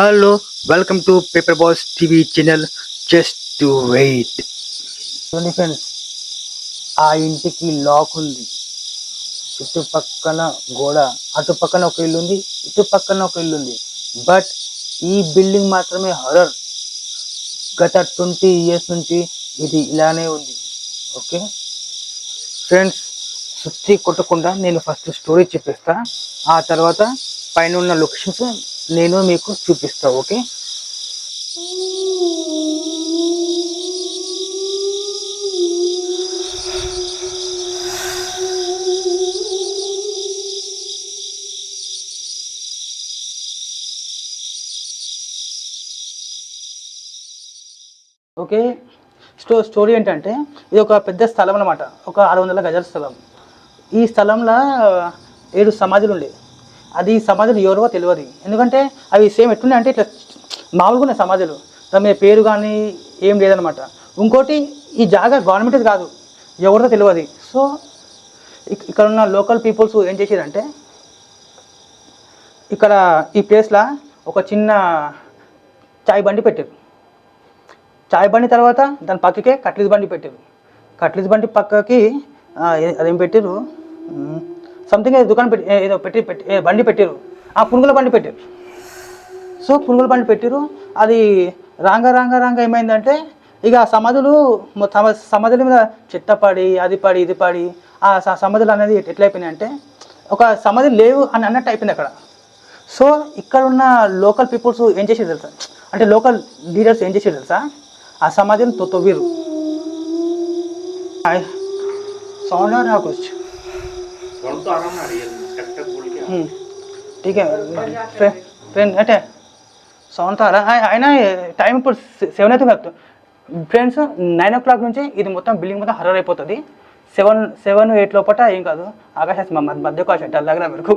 Hello welcome to paper boss TV channel just to wait చూడండి friends ఆ ఇంటికి lock ఉంది. చుట్టుపక్కన గోడ అటు పక్కన ఒక ఇల్లు ఉంది ఇటు పక్కన ఒక ఇల్లు ఉంది. బట్ ఈ బిల్డింగ్ మాత్రమే హర్రర్ గత ట్వంటీ ఇయర్స్ నుంచి ఇది ఇలానే ఉంది. ఓకే ఫ్రెండ్స్ సుత్తి కొట్టకుండా నేను ఫస్ట్ స్టోరీ చూపిస్తా ఆ తర్వాత పైన ఉన్న లొకేషన్స్ నేను మీకు చూపిస్తా ఓకే? ఓకే? స్టో స్టోరీ ఏంటంటే ఇది ఒక పెద్ద స్థలం అనమాట ఒక ఆరు వందల గజాల స్థలం. ఈ స్థలంలో ఏడు సమాధులు ఉండే. అది సమాధులు ఎవరో తెలియదు. ఎందుకంటే అవి సేమ్ ఎట్లున్నాయి అంటే ఇట్లా మామూలుగా ఉన్నాయి సమాధులు. దాని మీద పేరు కానీ ఏం లేదనమాట ఇంకోటి ఈ జాగా గవర్నమెంట్ కాదు. ఎవరిదో తెలియదు. సో ఇక్కడ ఉన్న లోకల్ పీపుల్స్ ఏం చేసేదంటే ఇక్కడ ఈ ప్లేస్లో ఒక చిన్న చాయ్ బండి పెట్టారు చాయ్ బండి తర్వాత దాని పక్కకే కట్లీస్ బండి పెట్టారు కట్లీస్ బండి పక్కకి అదేం పెట్టారు సంథింగ్ దుకాణం పెట్టి ఏదో పెట్టి పెట్టి బండి పెట్టారు ఆ పునుగుల బండి పెట్టారు సో పునుగుల బండి పెట్టారు అది రాంగ రాంగ రాంగ ఏమైందంటే ఇక సమాధులు సమాధుల మీద చెత్త పడి అది పడి ఇది పడి ఆ సమాధులు అనేది ఎట్లయిపోయినాయి అంటే ఒక సమాధి లేవు అని అన్నట్టు అయిపోయింది అక్కడ. సో ఇక్కడ ఉన్న లోకల్ పీపుల్స్ ఏం చేసి తెలుసా? అంటే లోకల్ లీడర్స్ ఏం చేసి తెలుసా? ఆ సమాధిని తొవ్వీరు సౌండ్ రాకొచ్చు तो आ रहा ना रियल टक टक बोल के हम्म, ठीक है फ्रेंड फ्रेंड అంటే సౌండ్ తో అలా అయినా టైం ఇప్పుడు సెవెన్ అయితే కాదు ఫ్రెండ్స్ నైన్ ఓ క్లాక్ నుంచి ఇది మొత్తం బిల్డింగ్ మొత్తం హర్రర్ అయిపోతుంది సెవెన్ సెవెన్ ఎయిట్ లోపల ఏం కాదు ఆకాశ మధ్య కాశ డల్ దగ్గర మెరకు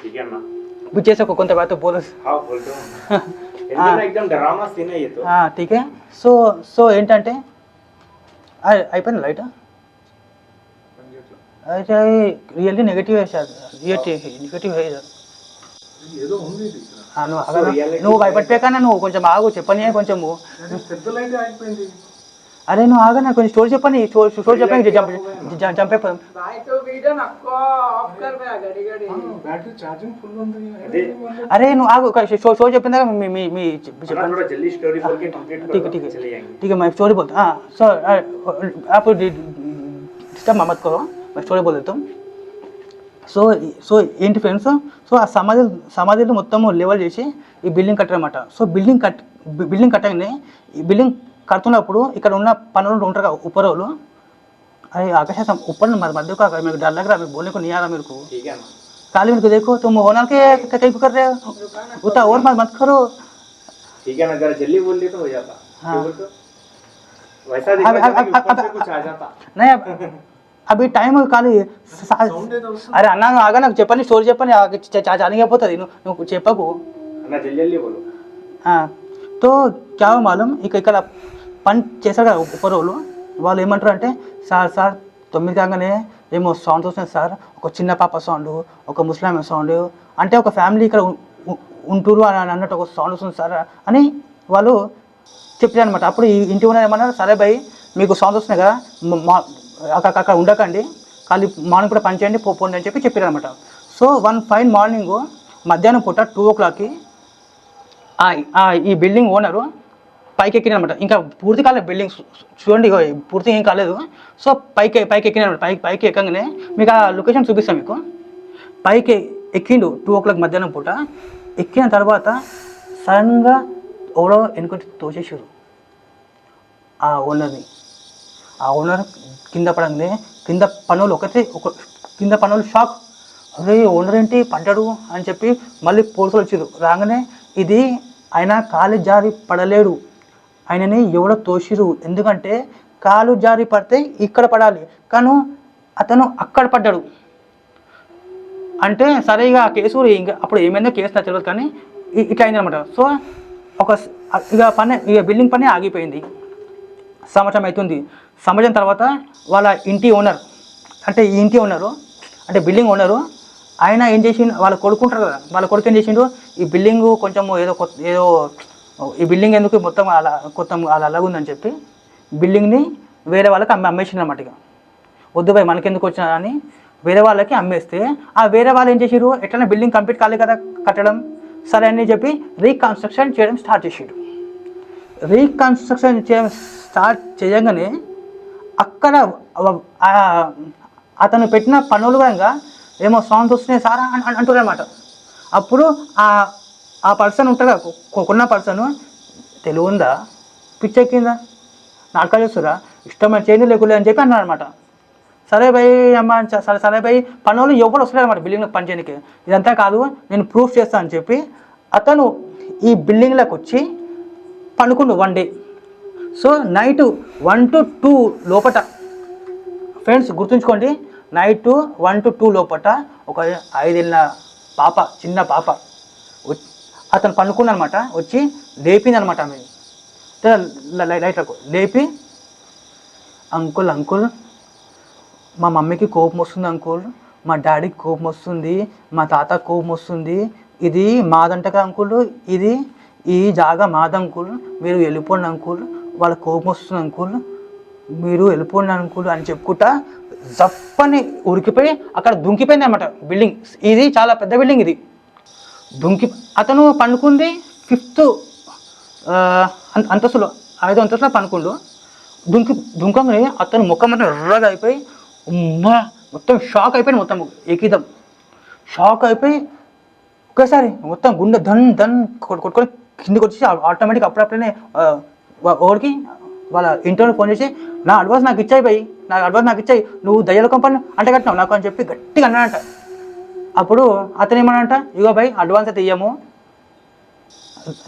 ठीक है ना బుక్ చేసే ఒక కొంత బాతో పోలీస్ हाँ बोल दो एकदम एकदम डरावना सीन है ये तो ఠీకే సో సో ఏంటంటే అయ్- అయిపోయింది లైట్ అయితే అది really negative sir real negative sir నువ్వు భయపడిపోయాకన్నా నువ్వు కొంచెం ఆగు చెప్పని కొంచెము అరే నువ్వు ఆగా నాకు కొంచెం స్టోరీ చెప్పని స్టోరీ చెప్పని చంపే పదం అరే నువ్వు ఆగు స్టోరీ చెప్పిన దాకా మీ మీ మీ చెప్పండి. మై స్టోరీ బోల్తా సార్ అప్పుడు డిస్టర్బ్ మమ్మత్ కో करो ठीक चले है जाएंगे ठीक है मैं स्टोरी बोलता हाँ सो आप डिस्टर्ब मत करो मैं स्टोरी बोल देता हूँ సో సో ఏంటి ఫ్రెండ్స్ సో ఆ సమాధి సమాధిలో మొత్తము లెవెల్ చేసి ఈ బిల్డింగ్ కట్టారన్నమాట సో బిల్డింగ్ కట్ బిల్డింగ్ కట్టగానే ఈ బిల్డింగ్ కడుతున్నప్పుడు ఇక్కడ ఉన్న పనులు ఉంటారు కదా ఉపరోలు अरे आकाश हम ऊपर न मत देखो अगर मेरे को डर लग रहा है मैं बोलने को नहीं आ रहा मेरे को ठीक है ना काली मेरे को देखो तुम होनर के क- कहीं को कर रहे हो उतना और मत मत करो ठीक है ना अगर जल्दी बोल दे तो हो जाता हाँ। क्यों बोल तो वैसा दिखा अब- जाता अब- कि ऊपर अब- से कुछ आ जाता नहीं अब అవి టైం కానీ అరే అన్న ఆగా నాకు చెప్పని స్టోరీ చెప్పని చనిపోతుంది నువ్వు చెప్పకు. తో క్యా మాలం ఇక ఇక్కడ పని చేశారు కదా ఉపరోలు. వాళ్ళు ఏమంటారు అంటే సార్ సార్ తొమ్మిది కాగానే ఏమో సౌండ్ వస్తుంది సార్. ఒక చిన్న పాప సౌండ్ ఒక ముస్లాం సౌండ్ అంటే ఒక ఫ్యామిలీ ఇక్కడ ఉంటూరు అని అన్నట్టు ఒక సౌండ్ వస్తుంది సార్ అని వాళ్ళు చెప్పారు అనమాట అప్పుడు ఇంటి ఉన్నారు ఏమన్నారు సరే భయ్ మీకు సౌండ్ వస్తున్నాయి కదా అక్కడ అక్కడ ఉండకండి. ఖాళీ మార్నింగ్ కూడా పని చేయండి పోండి అని చెప్పి చెప్పారు అనమాట సో వన్ ఫైన్ మార్నింగ్ మధ్యాహ్నం పూట టూ ఓ క్లాక్కి ఈ బిల్డింగ్ ఓనరు పైకి ఎక్కినారనమాట ఇంకా పూర్తి కాలేదు బిల్డింగ్ చూడండి పూర్తి ఏం కాలేదు. సో పైకి పైకి ఎక్కినమాట పైకి పైకి ఎక్కగానే మీకు ఆ లొకేషన్ చూపిస్తాను మీకు. పైకి ఎక్కిండు టూ ఓ క్లాక్ మధ్యాహ్నం పూట. ఎక్కిన తర్వాత సడన్గా ఎవడో వెనుకొచ్చి తోచేసారు ఆ ఓనర్ని ఆ ఓనర్ కింద పడంగానే కింద పనులు ఒకటే ఒక కింద పనులు షాక్. అరే ఓనర్ ఏంటి? పడ్డాడు అని చెప్పి మళ్ళీ పోలీసులు వచ్చారు రాగానే ఇది ఆయన కాలు జారి పడలేడు. ఆయనని ఎవడో తోసిరు ఎందుకంటే కాలు జారి పడితే ఇక్కడ పడాలి. కానీ అతను అక్కడ పడ్డాడు. అంటే సరే ఇక ఆ కేసు ఇంకా అప్పుడు ఏమైందో కేసు నాకు తెలియదు కానీ ఇక ఇట్లా అయిందనమాట సో ఒక ఇక పని ఇక బిల్డింగ్ పని ఆగిపోయింది. సంవత్సరం అవుతుంది. సమాజం తర్వాత వాళ్ళ ఇంటి ఓనర్ అంటే ఈ ఇంటి ఓనరు అంటే బిల్డింగ్ ఓనరు ఆయన ఏం చేసిండు వాళ్ళ కొడుకుంటారు కదా వాళ్ళ కొడుకు ఏం చేసిండు ఈ బిల్డింగ్ కొంచెం ఏదో కొత్త ఏదో ఈ బిల్డింగ్ ఎందుకు మొత్తం అలా కొత్త అలా అలాగుందని చెప్పి బిల్డింగ్ని వేరే వాళ్ళకి అమ్మే అమ్మేసిండు అనమాట ఇక. వద్దు భయ్ మనకెందుకు వచ్చినా అని వేరే వాళ్ళకి అమ్మేస్తే ఆ వేరే వాళ్ళు ఏం చేసారు ఎట్లైనా బిల్డింగ్ కంప్లీట్ కాలేదు కదా కట్టడం సరే అని చెప్పి రీకన్స్ట్రక్షన్ చేయడం స్టార్ట్ చేసాడు. రీకన్స్ట్రక్షన్ చేయడం స్టార్ట్ చేయగానే అక్కడ అతను పెట్టిన పనులు కనుక ఏమో సౌండ్స్ వస్తున్నాయి సారా అని అంటున్నారు అనమాట అప్పుడు ఆ ఆ పర్సన్ ఉంటారు కదా కొన్న పర్సన్. తెలివి ఉందా? పిచ్చెక్కిందా నాటకాలు చేస్తురా ఇష్టమైన చేయండి లేకులే అని చెప్పి అన్నారు అనమాట సరే భయ్ అమ్మ అని సరే సరే భయ్ పనులు ఎవరు వస్తున్నారు అనమాట బిల్డింగ్లో పని చేయడానికి ఇదంతా కాదు నేను ప్రూఫ్ చేస్తాను అని చెప్పి అతను ఈ బిల్డింగ్లోకి వచ్చి పనుకుండు one day. So night one to two లోపట. ఫ్రెండ్స్ గుర్తుంచుకోండి నైట్ వన్ టు టూ లోపట ఒక ఐదేళ్ళ పాప చిన్న పాప అతను పనుకున్నమాట వచ్చి లేపిందనమాట ఆమె. లైట్లకు లేపి అంకుల్ అంకుల్ మా మమ్మీకి కోపం వస్తుంది అంకుల్. మా డాడీకి కోపం వస్తుంది. మా తాత కోపం వస్తుంది. ఇది మాదంటగా అంకుల్. ఇది ఈ జాగా మాది అంకుల్ మీరు వెళ్ళిపోండి అంకుల్. వాళ్ళ కోపం వస్తుంది అంకుల్ మీరు వెళ్ళిపోండి అంకుల్ అని చెప్పుకుంటా జప్పని ఉరికిపోయి అక్కడ దుంకిపోయింది అనమాట బిల్డింగ్. ఇది చాలా పెద్ద బిల్డింగ్ ఇది. దుంకి అతను పండుకుంది ఫిఫ్త్ అంతస్తులో ఐదో అంతస్తులో పనుకుండు దుంకి దుంకంగానే అతను ముఖం మొత్తం ఎర్రగా అయిపోయి ఉమ్మా మొత్తం షాక్ అయిపోయింది మొత్తం ఏకీతం షాక్ అయిపోయి ఒకేసారి మొత్తం గుండె ధన్ ధన్ కొట్టుకొని కిందకి వచ్చేసి ఆటోమేటిక్ అప్పుడప్పుడే ఓడికి వాళ్ళ ఇంట్లో ఫోన్ చేసి నా అడ్వాన్స్ నాకు ఇచ్చాయి పోయి నా అడ్వాన్స్ నాకు ఇచ్చాయి నువ్వు దయ్యాల కంపెనీ అంటే కట్టినావు నాకు అని చెప్పి గట్టిగా అన్నాడంట. అప్పుడు అతను ఏమనంట ఇగో భయ్ అడ్వాన్స్ అయితే ఇయ్యము.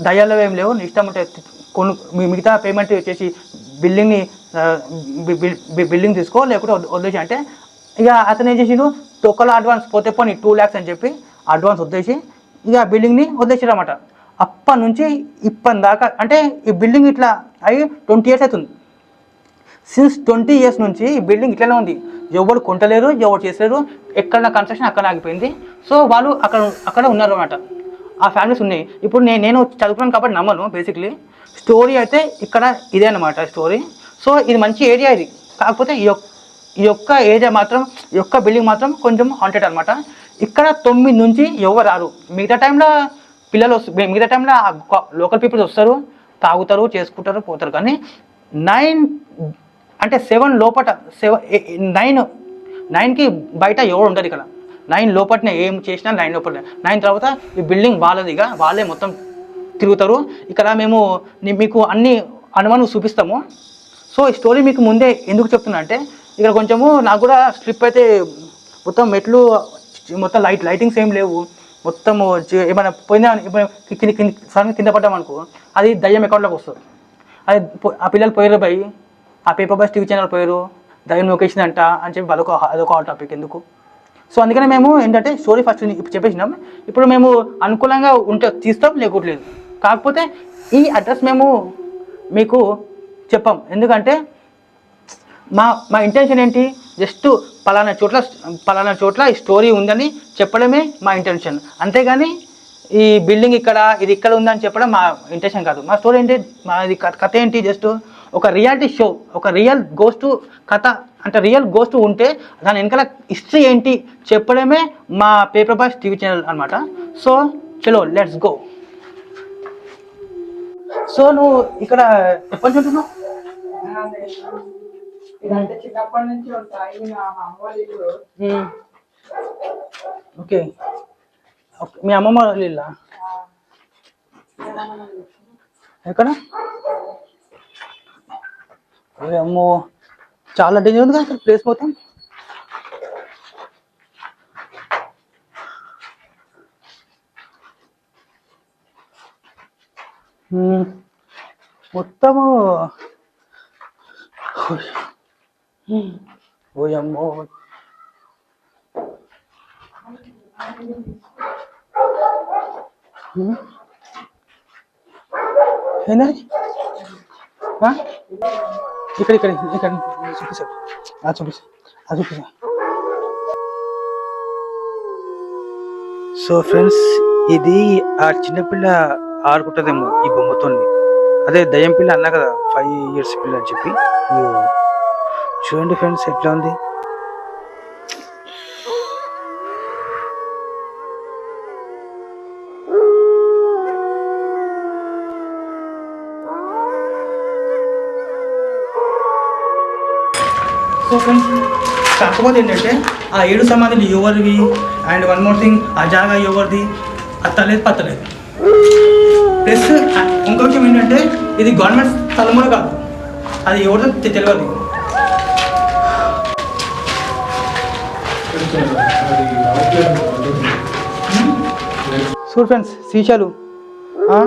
దయ్యాలు ఏం లేవు నీ ఇష్టం ఉంటే కొను మీ- మిగతా పేమెంట్ చేసి బిల్డింగ్ని బిల్డింగ్ తీసుకో లేకుంటే వదిలేసి అంటే ఇక అతను ఏం చేసిండు తొక్కలో అడ్వాన్స్ పోతే పోనీ టూ ల్యాక్స్ అని చెప్పి అడ్వాన్స్ వదిలేసి ఇక బిల్డింగ్ని వదిలేసారు అప్పటి నుంచి ఇప్పటి దాకా అంటే ఈ బిల్డింగ్ ఇట్లా అయ్యి ట్వంటీ ఇయర్స్ అవుతుంది. సిన్స్ ట్వంటీ ఇయర్స్ నుంచి ఈ బిల్డింగ్ ఇట్లనే ఉంది. ఎవరు కొంటలేరు ఎవరు చేసలేరు ఎక్కడ కన్స్ట్రక్షన్ అక్కడ ఆగిపోయింది. సో వాళ్ళు అక్కడ అక్కడ ఉన్నారు అనమాట ఆ ఫ్యామిలీస్ ఉన్నాయి. ఇప్పుడు నేను నేను చదువుకున్నాను కాబట్టి నమ్మను బేసిక్లీ స్టోరీ అయితే ఇక్కడ ఇదే అనమాట స్టోరీ సో ఇది మంచి ఏరియా ఇది. కాకపోతే ఈ యొక్క ఈ యొక్క ఏరియా మాత్రం ఈ యొక్క బిల్డింగ్ మాత్రం కొంచెం హాంటెడ్ అనమాట ఇక్కడ తొమ్మిది నుంచి ఎవరు రారు. మిగతా టైంలో పిల్లలు వస్తు మిగతా టైంలో లోకల్ పీపుల్స్ వస్తారు తాగుతారు చేసుకుంటారు పోతారు. కానీ నైన్ అంటే సెవెన్ లోపట సెవెన్ నైన్ నైన్కి బయట ఎవరు ఉండరు ఇక్కడ. నైన్ లోపటనే ఏం చేసినా నైన్ లోపల నైన్ తర్వాత ఈ బిల్డింగ్ వాళ్ళదిగా వాళ్ళే మొత్తం తిరుగుతారు. ఇక్కడ మేము మీకు అన్ని అనుమానం చూపిస్తాము. సో ఈ స్టోరీ మీకు ముందే ఎందుకు చెప్తున్నా అంటే ఇక్కడ కొంచెము నాకు కూడా స్లిప్ అయితే మొత్తం మెట్లు మొత్తం లైట్ లైటింగ్స్ ఏం లేవు. మొత్తం ఏమైనా పోయినా కింద కింద సడన్గా కింద పడ్డామనుకో అది దయ్యం అకౌంట్లోకి వస్తుంది. అది ఆ పిల్లలు పోయారు భయ్ ఆ పేపర్ బస్ టీవీ ఛానల్ పోయారు దయ్యం లొకేషన్ అంట అని చెప్పి వాళ్ళకు అదొక హాట్ టాపిక్ ఎందుకు? సో అందుకనే మేము ఏంటంటే స్టోరీ ఫస్ట్ ఇప్పుడు చెప్పేసినాం. ఇప్పుడు మేము అనుకూలంగా ఉంటే తీస్తాం లేకపోలేదు కాకపోతే ఈ అడ్రస్ మేము మీకు చెప్పాం. ఎందుకంటే మా మా ఇంటెన్షన్ ఏంటి? జస్ట్ పలానా చోట్ల పలానా చోట్ల ఈ స్టోరీ ఉందని చెప్పడమే మా ఇంటెన్షన్ అంతేగాని ఈ బిల్డింగ్ ఇక్కడ ఇది ఇక్కడ ఉందని చెప్పడం మా ఇంటెన్షన్ కాదు. మా స్టోరీ ఏంటి? మా ఇది కథ కథ ఏంటి? జస్ట్ ఒక రియాలిటీ షో ఒక రియల్ గోస్ట్ కథ అంటే రియల్ గోస్ట్ ఉంటే దాని వెనకాల హిస్టరీ ఏంటి చెప్పడమే మా పేపర్ బాయ్స్ టీవీ ఛానల్ అనమాట సో చలో లెట్స్ గో సో నువ్వు ఇక్కడ ఎప్పటి నుంచి ఉంటున్నావు? ఇదంటే చిన్నప్పటి నుంచి ఉంటాయి నా అమ్మ ఇల్లు. ఓకే. మీ అమ్మమ్మ ఇల్లా? ఎక్కడ? అమ్మో చాలా డేంజర్ ఉంది కదా ప్లేస్ మొత్తం. మొత్తము. ఓయమ్మో మ్మ్. ఏంటది? ఇక్కడ ఇక్కడ ఇక్కడ. చూపిస్తాడు ఆ చూపిస్తా. ఆ చూపిస్తా. సో ఫ్రెండ్స్ ఇది ఆ చిన్నపిల్ల ఆడుకుంటుందేమో ఈ బొమ్మతో అదే దయ్యం పిల్ల అన్నా కదా ఫైవ్ ఇయర్స్ పిల్ల అని చెప్పి. చూడండి ఫ్రెండ్స్ ఎట్లా ఉంది? సో ఫ్రెండ్స్ కాకపోతే ఏంటంటే ఆ ఏడు సమాధులు ఎవరివి? అండ్ వన్ మోర్ థింగ్ ఆ జాగా ఎవరిది? అత్తలేదు పత్తలేదు. ప్లస్ ఇంకో ఏంటంటే ఇది గవర్నమెంట్ స్థలం కూడా కాదు. అది ఎవరిదో తెలియదు చూడు ఫ్రెండ్స్ సీసాలు. ఆ?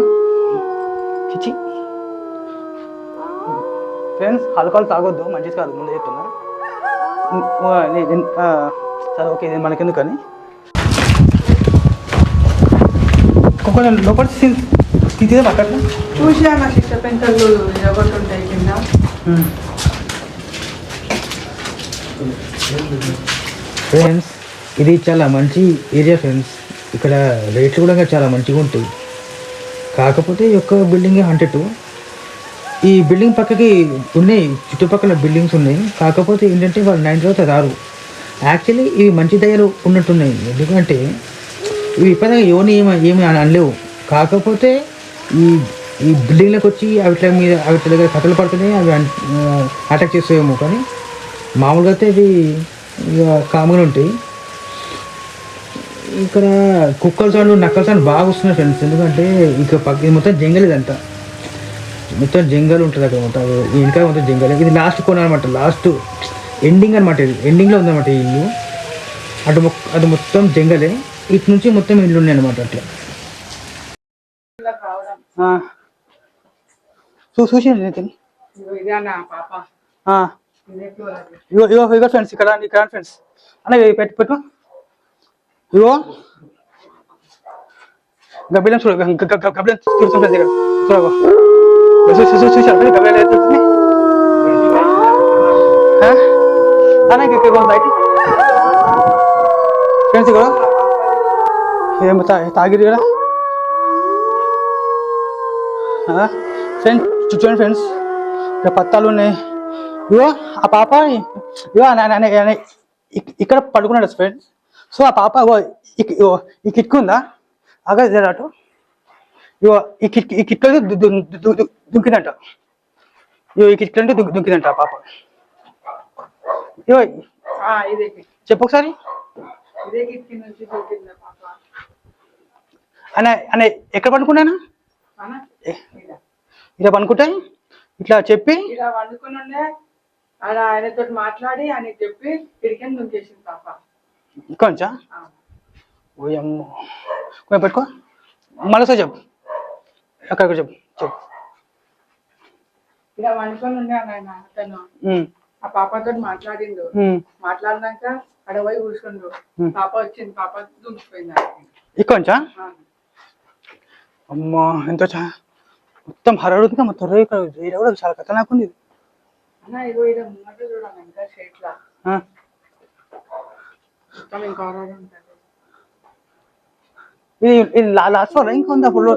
చిచి ఫ్రెండ్స్ ఆల్కహాల్ తాగొద్దు మంచిది కాదు ముందే చెప్తున్నా. సరే ఓకే ఇది మనకెందుకని? కొంచెం లోపల తీదే అక్కడ చూసా నా శిక్ష పెంటలు ఎగొట్టుంటాయి కింద. ఫ్రెండ్స్ ఇది చాలా మంచి ఏరియా ఫ్రెండ్స్ ఇక్కడ రేట్లు కూడా చాలా మంచిగా ఉంటాయి. కాకపోతే ఒక్క యొక్క బిల్డింగ్ హండ్రెడ్ టూ ఈ బిల్డింగ్ పక్కకి ఉన్నాయి చుట్టుపక్కల బిల్డింగ్స్ ఉన్నాయి. కాకపోతే ఏంటంటే వాళ్ళు నైన్ తర్వాత రారు. యాక్చువల్లీ ఇవి మంచి దయలు ఉన్నట్టున్నాయి. ఎందుకంటే ఇవి ఇప్పటిదాకా యోని ఏమి ఏమి అనలేవు. కాకపోతే ఈ ఈ బిల్డింగ్లకు వచ్చి అవిట్ల మీద అవిట్ల దగ్గర కథలు పడుతున్నాయి అవి అటాక్ చేస్తాయేమో కానీ మామూలుగా అయితే ఇవి ఇక కామన్గా ఉంటాయి. ఇక్కడ కుక్కల సౌండ్ నక్కల సౌండ్ బాగా వస్తున్నాయి ఫ్రెండ్స్. ఎందుకంటే ఇక పక్క ఇది మొత్తం జంగల్ ఇదంతా మొత్తం జంగల్ ఉంటుంది అక్కడ మొత్తం. వెనకాల మొత్తం జంగల్. ఇది లాస్ట్ కోన అనమాట లాస్ట్ ఎండింగ్ అనమాట ఇది. ఎండింగ్లో ఉందన్నమాట ఈ ఇల్లు. అటు అది మొత్తం జంగలే. ఇటు నుంచి మొత్తం ఇల్లు ఉన్నాయి అనమాట అట్లా. చూసి నితిన్? పాప. ఇగో ఇగో ఇగో ఫ్రెండ్స్ ఇక్కడ రండి, ఇక్కడ ఫ్రెండ్స్ అన్న ఇవి పెట్టు పెట్టు. ఇగో. గబ్బిలం చూడు గ- గ- గ- గబ్బిలం చూడు ఫ్రెండ్స్ ఇక్కడ చూడగో చూసి చూసి చూసారు ఫ్రెండ్స్ గబ్బిలం ఎలా చూస్తుంది ఆ? అన్న ఇక్కడ ఇక్కడ బయట ఫ్రెండ్స్ ఇక్కడ ఏం తా తాగిరి కదా ఫ్రెండ్స్ చూడండి ఫ్రెండ్స్ ఇక్కడ పత్తాలు ఉన్నాయి. ఇగో ఆ పాప ఇగో ఇక్కడ పడుకున్నాడు ఫ్రెండ్స్ సో ఆ పాప ఇగో ఈ కిటికీ ఉందా? అగా అటు. ఇగో ఈ కిటికీ ఈ దు- దుంకిందంట. ఇగో ఈ దుంకి- దుంకిందంట ఆ పాప. ఇగో. చెప్పు ఒకసారి. అన్న అన్న ఎక్కడ పడుకున్నాను? ఇలా పనుకుంటే ఇట్లా చెప్పి? ఆడ ఆయనతో మాట్లాడి ఆయనకి చెప్పి కిటికీని దుంకేసింది పాప. కొంచెం ఆ. ఓయమ్మో. కొంచెం పెట్టుకో. ఒకసారి చెప్పు. అక్కడ చెప్పు. చెప్పు. ఇలా వండుకొని ఉండే ఆయన అతను. ఉమ్, ఆ పాపతో మాట్లాడిండు. మాట్లాడినాక ఆడ పోయి కూర్చుండు. పాప వచ్చింది. పాప దుంకిపోయింది ఇక్కడ కొంచెం అమ్మా ఎంత చా మొత్తం హరడుగా మొత్తం కూడా చాలా ఖతర్నాక్ ఉంది ఇది. ఇది లాస్ట్ ఇంకా ఉందా ఫుల్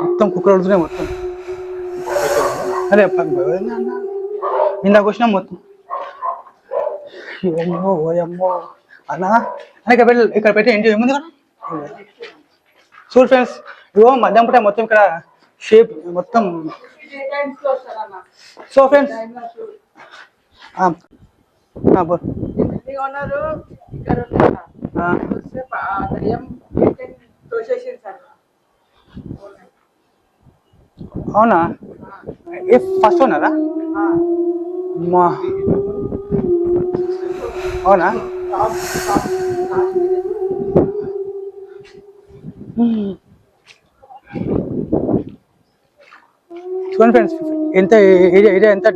మొత్తం కుక్కలు అడుగుతున్నాయి మొత్తం. అరే ఇందాక వచ్చినా మొత్తం. అమ్మో ఓయమ్మో. అన్నా? అన్న ఇక్కడ పెట్టి ఇక్కడ పెట్టి ఏంటి ఏముంది కదా చూడు ఫ్రెండ్స్ ఇగో మధ్యాహ్నం పూట మొత్తం ఇక్కడ షేప్ మొత్తం. సో ఫ్రెండ్స్ అవునా? ఏ ఫస్ట్ ఉన్నారా అమ్మా అవునా? చూడండి ఫ్రెండ్స్ ఎంత ఏరియా ఏరియా ఎంత?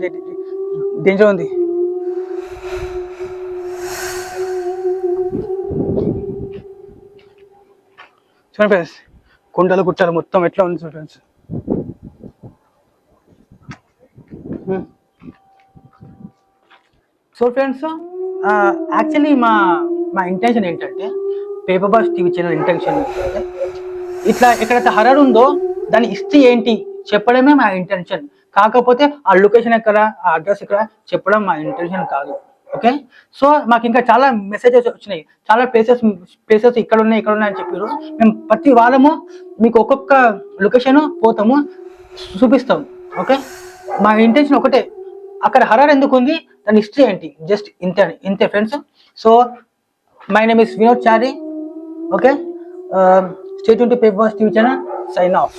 డేంజర్ ఉంది? చూడండి ఫ్రెండ్స్ కొండలు గుట్టలు మొత్తం ఎట్లా ఉంది చూడండి ఫ్రెండ్స్ సో ఫ్రెండ్స్ యాక్చువల్లీ మా మా ఇంటెన్షన్ ఏంటంటే paper boss TV channel intention ఇట్లా ఎక్కడైతే హరర్ ఉందో దాని హిస్టరీ ఏంటి? చెప్పడమే మా ఇంటెన్షన్ కాకపోతే ఆ లొకేషన్ ఎక్కడ ఆ అడ్రస్ ఎక్కడ చెప్పడం మా ఇంటెన్షన్ కాదు. ఓకే సో మాకు ఇంకా చాలా మెసేజెస్ వచ్చినాయి. చాలా ప్లేసెస్ ప్లేసెస్ ఇక్కడ ఉన్నాయి ఇక్కడ ఉన్నాయి అని చెప్పారు. మేము ప్రతి వారము మీకు ఒక్కొక్క లొకేషన్ పోతాము చూపిస్తాం. ఓకే మా ఇంటెన్షన్ ఒకటే. అక్కడ హరార్ ఎందుకు ఉంది? దాని హిస్టరీ ఏంటి? జస్ట్ ఇంతే ఇంతే friends so my name is Vinod Chari okay state twenty papers TV channel sign off